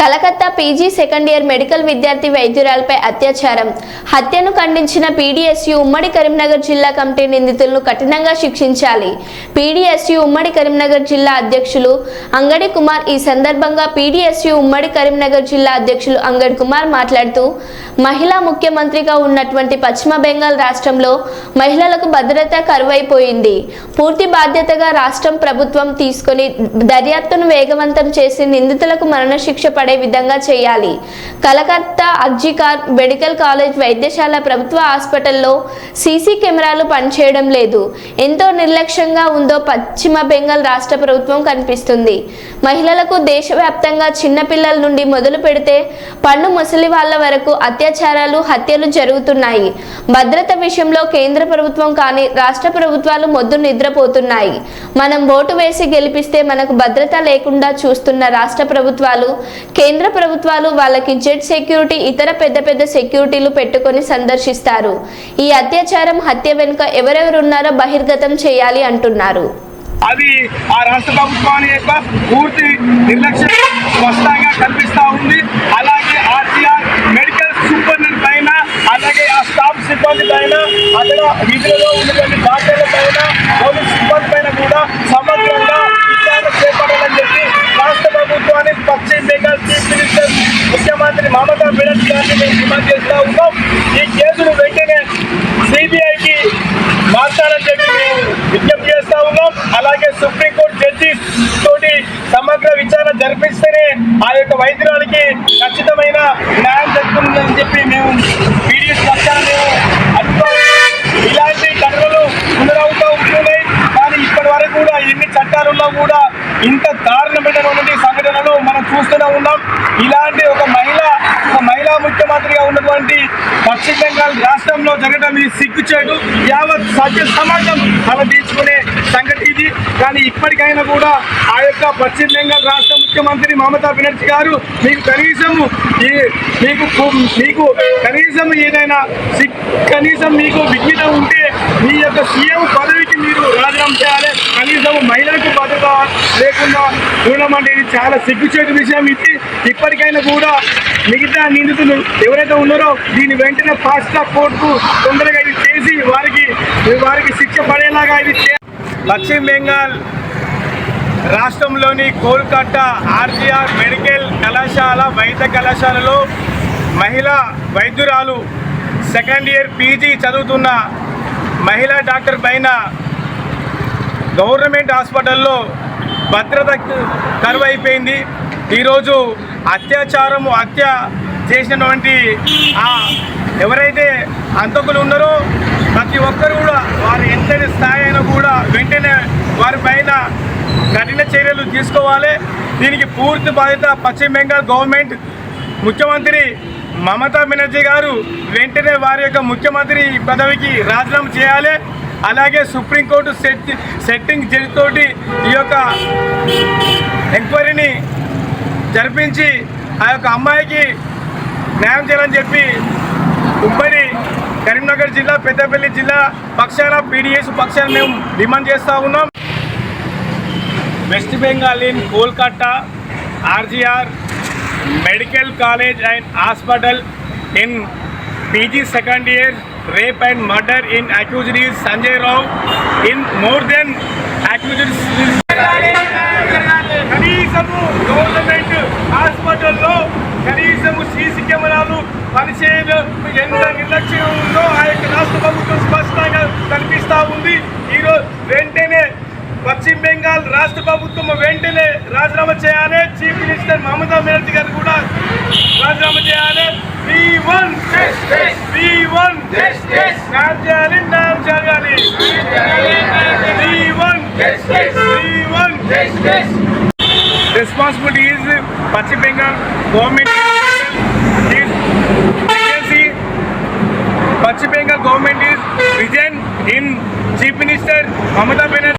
Calcutta PG second year medical విద్యార్థి వైద్యురాలపై అత్యాచారం. హత్యను ఖండించిన పీడీఎస్యు ఉమ్మడి కరీంనగర్ జిల్లా కమిటీ నిందితులను కఠినంగా శిక్షించాలి. పీడీఎస్యు ఉమ్మడి కరీంనగర్ జిల్లా అధ్యక్షులు అంగడి కుమార్ ఈ సందర్భంగా పీడీఎస్యు ఉమ్మడి కరీంనగర్ జిల్లా అధ్యక్షులు అంగడి కుమార్ మాట్లాడుతూ మహిళా ముఖ్యమంత్రిగా ఉన్నటువంటి పశ్చిమ బెంగాల్ రాష్ట్రంలో మహిళలకు భద్రత కరువైపోయింది. పూర్తి బాధ్యతగా రాష్ట్రం ప్రభుత్వం తీసుకొని దర్యాప్తును వేగవంతం చేసి నిందితులకు మరణశిక్ష పడ విధంగా చేయాలి. కలకత్తా అగ్జికార్ మెడికల్ కాలేజ్ వైద్యశాల ప్రభుత్వ హాస్పిటల్లో సీసీ కెమెరాలు పనిచేయడం లేదు. ఎంతో నిర్లక్ష్యంగా ఉందో పశ్చిమ బెంగాల్ రాష్ట్ర ప్రభుత్వం కనిపిస్తుంది. మహిళలకు దేశవ్యాప్తంగా చిన్నపిల్లల నుండి మొదలు పెడితే పన్ను ముసలి వాళ్ళ వరకు అత్యాచారాలు హత్యలు జరుగుతున్నాయి. భద్రత విషయంలో కేంద్ర ప్రభుత్వం కానీ రాష్ట్ర ప్రభుత్వాలు మొద్దు నిద్రపోతున్నాయి. మనం ఓటు వేసి గెలిపిస్తే మనకు భద్రత లేకుండా చూస్తున్న రాష్ట్ర ప్రభుత్వాలు కేంద్ర ప్రభుత్వాలు వాళ్ళకి జెట్ సెక్యూరిటీ ఇతర పెద్ద పెద్ద సెక్యూరిటీలు పెట్టుకొని సందర్శిస్తారు. ఈ అత్యాచారం హత్య వెనుక ఎవరెవరున్నారో బహిర్గతం చేయాలి అంటున్నారు. అది ఆ రాష్ట్ర ప్రభుత్వాన్ని యొక్క పూర్తి నిర్లక్ష్యం స్పష్టంగా కనిపిస్తా ఉంది. అలాగే ఆర్టీఆర్ మెడికల్ సూపరింటెండెంట్ పైన అలాగే ఆ స్టాఫ్ సిబ్బంది పైన అక్కడ విధులలో ఉన్నటువంటి డాక్టర్ల పైన పోలీస్ సిబ్బంది పైన కూడా సమగ్రంగా విచారణ చేపట్టాలని చెప్పి రాష్ట్ర ప్రభుత్వాన్ని పశ్చిమ బెంగాల్ చీఫ్ మినిస్టర్ ముఖ్యమంత్రి మమతా బెనర్జీ గారిని మేము డిమాండ్ చేస్తా ఉన్నాం ఈ కేసును వెంటనే సిబిఐకి మార్చాలని చెప్పి మేము విజ్ఞప్తి చేస్తా ఉన్నాం. అలాగే సుప్రీంకోర్టు జడ్జిస్ తోటి సమగ్ర విచారణ జరిపిస్తేనే ఆ యొక్క వైద్యురాలకి ఖచ్చితమైన న్యాయం జరుగుతుందని చెప్పి మేము పీడిఎస్ పక్షాన మేము ఇలాంటి ఘటనలు పునరావుతూ ఉంటున్నాయి కానీ ఇప్పటి వరకు కూడా ఎన్ని చట్టాలున్నా కూడా ఇంత దారుణమైనటువంటి సంఘటనలు మనం చూస్తూనే ఉన్నాం. ఇలాంటి ఒక మహిళ ఒక మహిళా ముఖ్యమంత్రిగా ఉన్నటువంటి పశ్చిమ బెంగాల్ రాష్ట్రంలో జరగడం ఇది సిగ్గుచేటు యావత్ సత్య సమాజం తలదీచుకునే సంగతి ఇది. కానీ ఇప్పటికైనా కూడా ఆ యొక్క పశ్చిమ బెంగాల్ రాష్ట్ర ముఖ్యమంత్రి మమతా బెనర్జీ గారు మీకు కనీసం ఈ మీకు మీకు కనీసం ఏదైనా సిగ్- కనీసం మీకు విజ్ఞత ఉంటే మీ యొక్క సీఎం పదవికి మీరు రాజీనామా చేయాలి. కనీసం మహిళలకు భద్రత లేకుండా ఉండడం అంటే ఇది చాలా సిగ్గుచేటు విషయం ఇది. ఇప్పటికైనా కూడా మిగతా నిందితులు ఎవరైతే ఉన్నారో దీని వెంటనే ఫాస్ట్ ట్రాక్ కోర్టుకు తొందరగా ఇది చేసి వారికి వారికి శిక్ష పడేలాగా ఇది చే పశ్చిమ బెంగాల్ రాష్ట్రంలోని కోల్కతా ఆర్జీఆర్ మెడికల్ కళాశాల వైద్య కళాశాలలో మహిళా వైద్యురాలు సెకండ్ ఇయర్ పీజీ చదువుతున్న మహిళా డాక్టర్ పైన గవర్నమెంట్ హాస్పిటల్లో భద్రత కరువు అయిపోయింది ఈరోజు అత్యాచారము హత్య చేసినటువంటి ఎవరైతే అంతకులు ఉన్నారో ప్రతి ఒక్కరు కూడా వారు ఎంతటి స్థాయి అయినా కూడా వెంటనే వారి పైన కఠిన చర్యలు తీసుకోవాలి. దీనికి పూర్తి బాధ్యత పశ్చిమ బెంగాల్ గవర్నమెంట్. ముఖ్యమంత్రి మమతా బెనర్జీ గారు వెంటనే వారి యొక్క ముఖ్యమంత్రి పదవికి రాజీనామా చేయాలి. అలాగే సుప్రీంకోర్టు సెట్ సెట్టింగ్ జడ్జితోటి ఈ యొక్క ఎంక్వైరీని జరిపించి ఆ యొక్క అమ్మాయికి న్యాయం చేయాలని చెప్పి ఉమ్మడి కరీంనగర్ జిల్లా పెద్దపల్లి జిల్లా పక్షాన పీడిఎస్ పక్షాన మేము డిమాండ్ చేస్తూ ఉన్నాం. West Bengal in Kolkata RGR medical college and hospital in PG second year rape and murder in accused is Sanjay Rao in more than accused కనీసము గవర్నమెంట్ హాస్పిటల్లో కనీసము సీసీ కెమెరాలు పనిచేయడం ఎంత నిర్లక్ష్యం ఉందో ఆ యొక్క రాష్ట్ర ప్రభుత్వం స్పష్టంగా కనిపిస్తూ ఉంది ఈరోజు వెంటనే పశ్చిమ బెంగాల్ రాష్ట్ర ప్రభుత్వం వెంటనే రాజీనామా చేయాలి. చీఫ్ మినిస్టర్ మమతా బెనర్జీ గారు కూడా రాజీనామా చేయాలి. న్యాయం చేయాలి. న్యాయం జరగాలి we want we want responsibility is Pachim Bengal government. Is agency. Pachim Bengal government